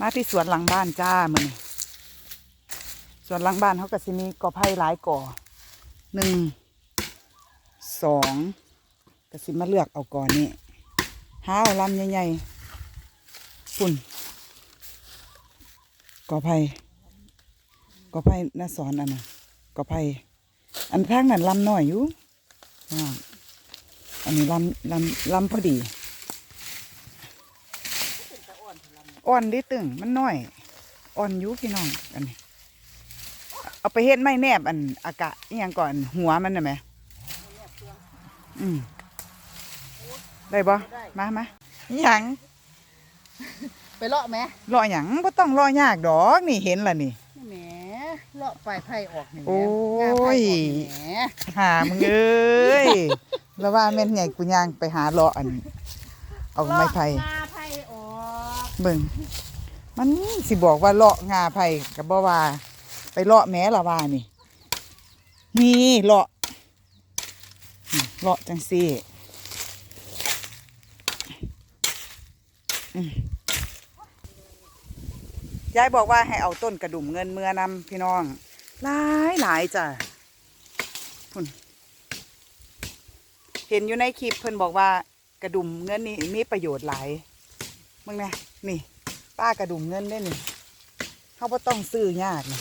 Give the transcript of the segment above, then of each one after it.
มาที่สวนหลังบ้านจ้ามือนี้สวนหลังบ้านเขาก็สิมีกอไผ่หลายก่อหนึ่งสองก็สิมาเลือกเอาก่อนนี้หาเอาลำใหญ่ๆฝุ่นกอไผ่กอไผ่น่าสอนอันน่ะกอไผ่อันทางนั้นลำน้อยอยู่อันนี้ลำลำลำพอดี อ่อนดิตึงมันน้อย อ่อนอยุพี่น้องอันนี้ เอาไปเฮ็ดไม่แนบอันอากาศอหยังก่อนหัวมันน่ะไหมอืมได้บ่มามาอหยังไปเลาะไหมรอหยังบ่ต้องรอยากดอกนี่เห็นล่ะนี่แหมเลาะปลายไผ่ออกนี่แหมโอ้ยงาไผ่ออกนี่แหมหามึงเอ้ยแล้วว่าแม่นใหญ่กูย่างไปหาเลาะอัน เอาไม้ไผ่งาไผ่ออก เบิ่งมันสิบอกว่าเลาะงาไผ่กับบ่ว่า ไปเลาะแม้ละว่านี่ นี่เลาะเลาะจังซี่ยายบอกว่าให้เอาต้นกระดุมเงินเมื่อนำพี่น้องหลายหลายจ้ะพุ่นเห็นอยู่ในคลิปเพิ่นบอกว่ากระดุมเงินนี่มีประโยชน์หลาย มึงนะนี่ป้ากระดุมเงินได้นี่เขาบ่ต้องซื้อยากนะ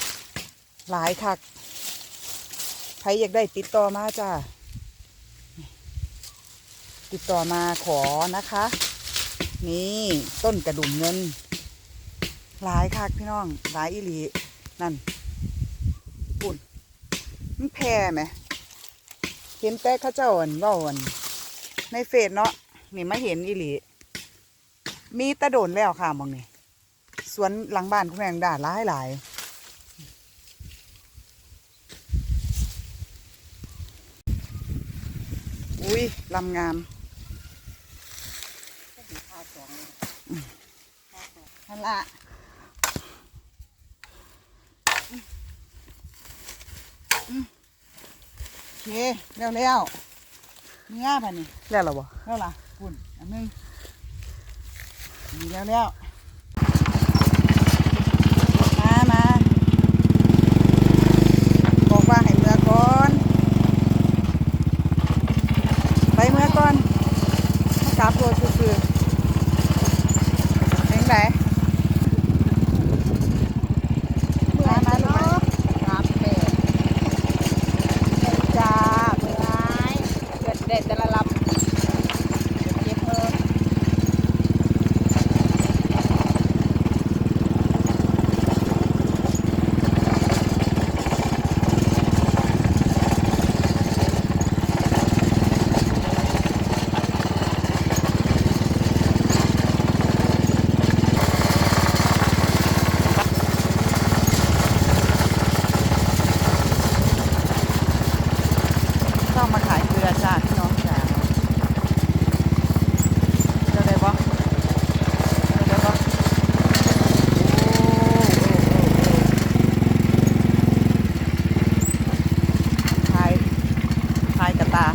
หลายคักใครอยากได้ติดต่อมาจ้าติดต่อมาขอนะคะ นี่ต้นกระดุมเงิน หลายคักพี่น้อง หลายอีหลีนั่นปุ่นมันแพร่ไหมเห็นแต่ข้าเจ้าอันว่าอันในเฟซเนาะนี่ไมาเห็นอีหลี มีแตะโดนแล้วค่ะมองนี่สวนหลังบ้านคุณแมงดาหลายหลายอุ้ยลำงามฮันละอืมโอเคเร็วเร็วๆเนื้อป่ะนี่แล้วเหรอบ่แล้วล่ะคุณอันหนึง มีแล้วแล้วมามาบอกว่าให้เมื่อก่อน ไปเมื่อก่อนมากลับรถซื่อๆเป็นไหนามาลูกมา ครับแม่ จ้า ร้ายเกิดเด็ดแต่ละลำเจ็บเออ เข้ามาขายเกลือจ้าพี่น้องจ๋าเจ้าได้บ่เจ้าได้บ่โอ้โอ้โอ้โอ้ขายขายกระตา